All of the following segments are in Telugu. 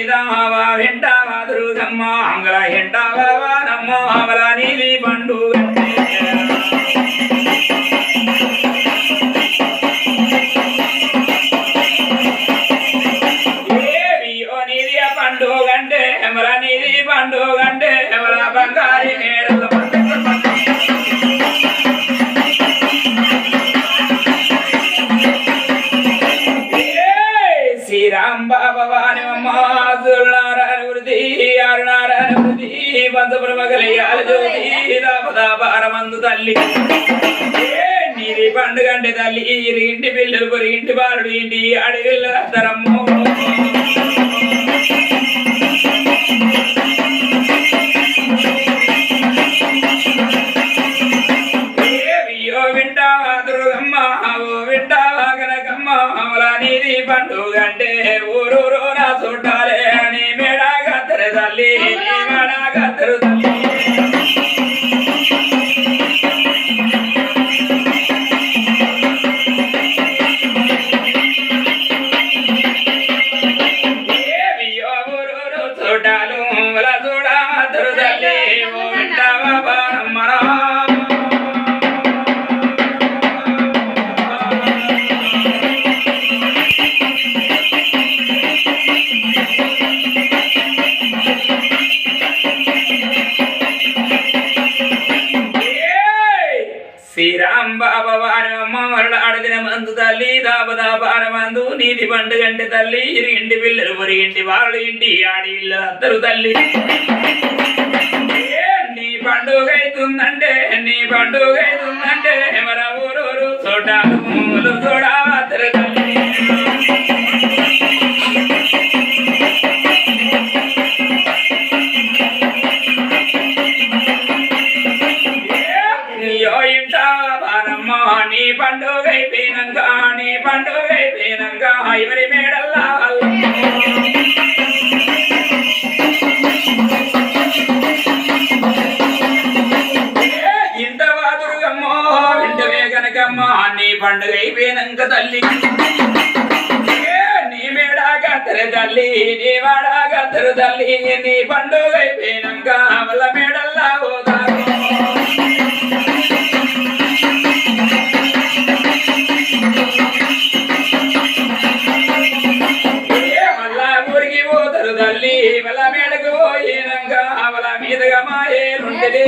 వెళ్ళి వెంటావా దుర్గమ్మ అంగళ ఎంటావా నమ్మ అమల నీది పండు. జ్యోతి దాపదాపారమందు తల్లి ఏ నీది పండుగంటే తల్లి ఇంటి పిల్లలు పొరి ఇంటి బాలుడు ఇంటి అడవిల్ల తరమ్ము పండుగంటే ఊరూరు నా చుట్టాలే అని మేడా గద్దరు తల్లి నీ చుట్టాలు అమల చూడా గద్దరు తల్లి ఓ వింటావా బారమ్మరా ఏయ్! మందు తల్లి దాబదా పారమందు నీతి తల్లి ఇరిగింటి పిల్లలు పొరిగింటి వాళ్ళు ఇంటి ఆడి ఇల్లు అద్దరు తల్లి. నీ పండుగ అవుతుందంటే నీ పండుగ అవుతుందంటే మన ఊరూరు చూడాలు చూడాలి పండుగ నీ పండుగ మేడల్లా ఇంత వింటవే కనకమ్మ నీ పండుగ అయిపోయినాక తల్లి. నీ మేడా గద్దరు తల్లి నీ వాడా తల్లి నీ పండుగ అయిపోయినాక వల్ల మేడ మేడకు పోయినాక అవల మీదుగా మాయేలుంటది.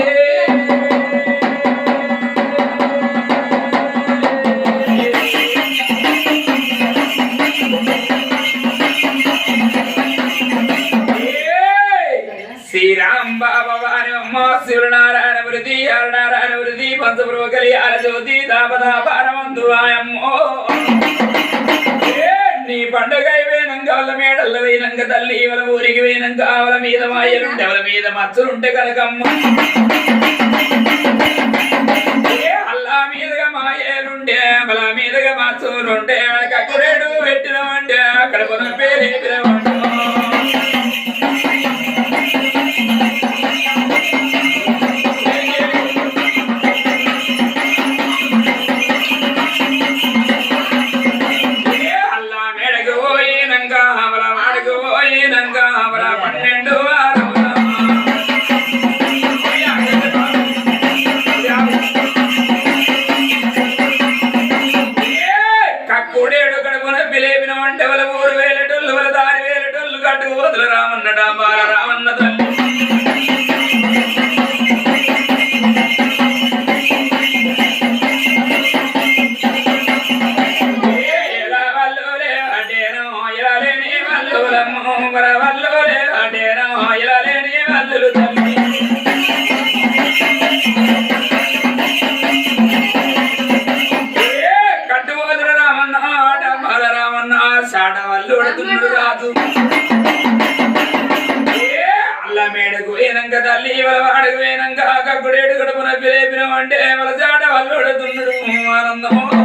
శ్రీరామ్ బాబా వారి అమ్మ శివనారాయణ వృద్ధి అరుణారాయణ వృద్ధి జ్యోతి దాపదా ఆయమ్మో నీ పండుగ అయిపోయినాక వాళ్ళ మేడల్ల పోయినాక తల్లి వాళ్ళ ఊరికి పోయినాక వాళ్ళ మీద మాయలుంటే వాళ్ళ మీద మచ్చలుంటే కనకమ్మ. అల్లా మీదుగా మాయలుండే వాళ్ళ మీదుగా మచ్చలుంటే కక్కురేడు పెట్టినవంటే అక్కడ పొలం పేరే అయినాక పన్నెండు కక్కుడేడు కడుపున పిలేపిన వంట వల మూడు వేల టొల్లు వల దారి వేల టొల్లు కట్టుకు వదులు రామన్న డాంబాల రామన్న తల్లి. దున్నుడు ఆనందమో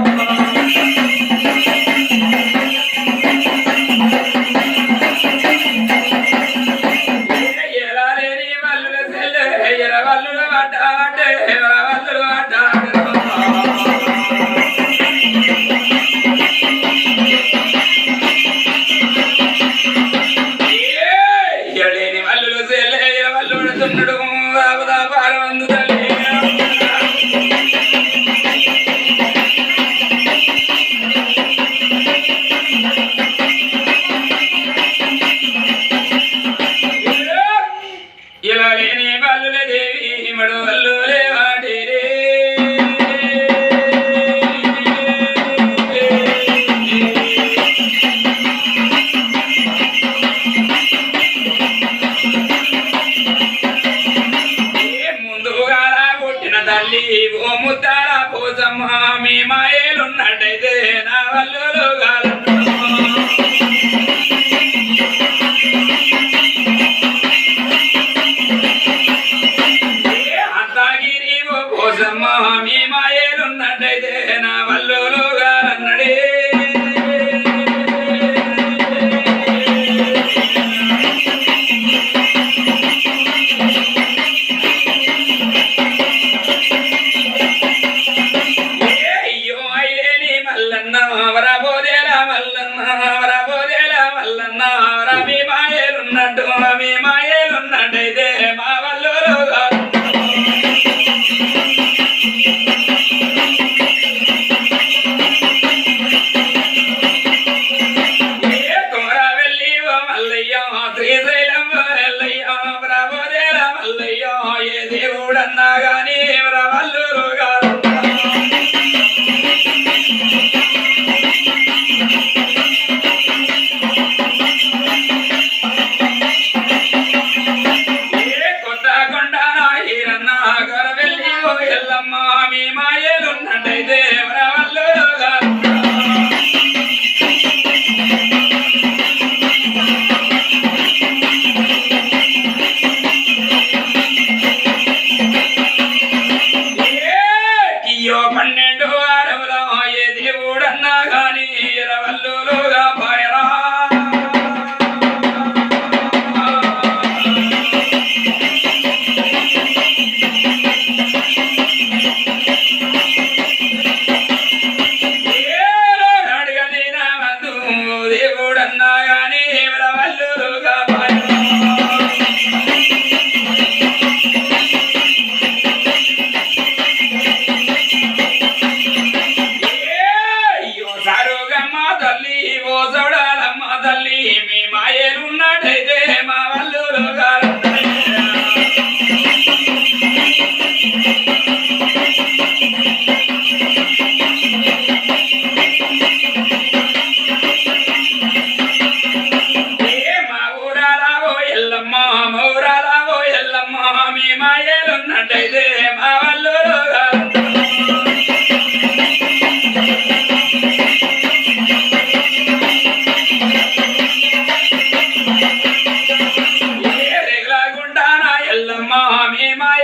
ఓ ముద్దాల పోసమ్మ మీ మాయలున్నట్టయితే నా వల్లు అంతగిరి ఓ పోసమ్మ మీ మాయలున్నట్టయితే నా మల్లన్న వరబోదేల మల్లన్న వరబోదేల మల్లన్న రవి మాయలున్నట్టు రవి మాయలున్నట్టయితే మా వల్లూరు శ్రీశైలం మల్లయ్యో ప్రభోదేల మల్లయ్యో ఏ దేవుడన్నా కానీ తల్లి ఓ సోడాలమ్మ తల్లి మీ మాయలున్నట్టయితే మా వాళ్ళు మా ఊరాలా ఓ ఎల్లమ్మ మీ మాయలున్నట్టయితే మా I'm in my.